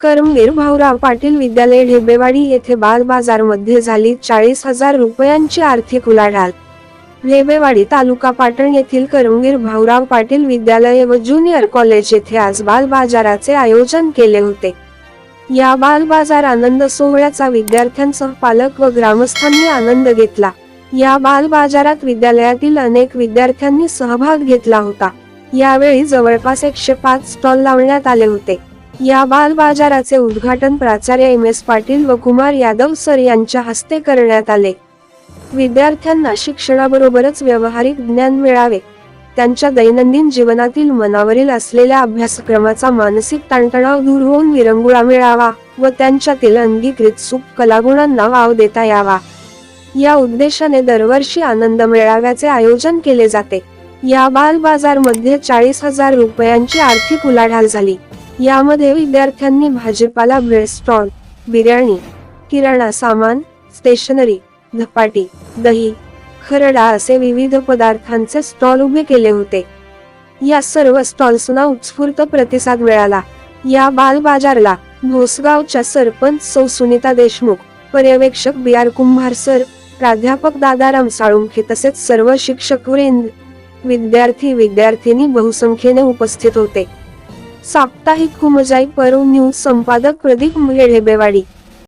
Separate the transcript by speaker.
Speaker 1: करमवीर भाऊराव पाटील विद्यालय ढेबेवाडी येथे बाल बाजारमध्ये झाली चाळीस हजार रुपयांची आर्थिक उलाढाल. ढेबेवाडी तालुका पाटण येथील करमवीर भाऊराव पाटील विद्यालय व ज्युनियर कॉलेज येथे आज बाल बाजाराचे आयोजन केले होते. या बाल बाजार आनंद सोहळ्याचा विद्यार्थ्यांसह पालक व ग्रामस्थांनी आनंद घेतला. या बाल बाजारात विद्यालयातील अनेक विद्यार्थ्यांनी सहभाग घेतला होता. यावेळी जवळपास एकशे पाच स्टॉल लावण्यात आले होते. या बाल बाजाराचे उद्घाटन प्राचार्य एम एस पाटील व कुमार यादव सर यांच्या हस्ते करण्यात आले. विद्यार्थ्यांना शिक्षणाबरोबरच व्यावहारिक ज्ञान मिळावे. त्यांच्या दैनंदिन जीवनातील मनावरील असलेल्या अभ्यासक्रमाचा मानसिक ताणतणाव दूर होऊन विरंगुळा मिळावा व त्यांच्यातील अंगीकृत सुख कलागुणांना वाव देता यावा. या उद्देशाने दरवर्षी आनंद मेळाव्याचे आयोजन केले जाते. या बाल बाजारमध्ये चाळीस हजार रुपयांची आर्थिक उलाढाल झाली. यामध्ये विद्यार्थ्यांनी भाजीपाला ब्रेड स्टॉल बिर्याणी किराणा सामान स्टेशनरी धपाटी दही खरडा असे विविध पदार्थांचे स्टॉल उभे केले होते. या सर्व स्टॉल्सना उत्स्फूर्त प्रतिसाद मिळाला. या बाल बाजारला भोसगावच्या सरपंच सौ. सुनीता देशमुख पर्यवेक्षक बी. आर. कुंभार सर प्राध्यापक दादाराम साळुंखे तसेच सर्व शिक्षक वृंद विद्यार्थी विद्यार्थिनी बहुसंख्येने उपस्थित होते. साप्ताहिक कुमजाई परव न्यूज संपादक प्रदीप मुळे ढेबेवाडी.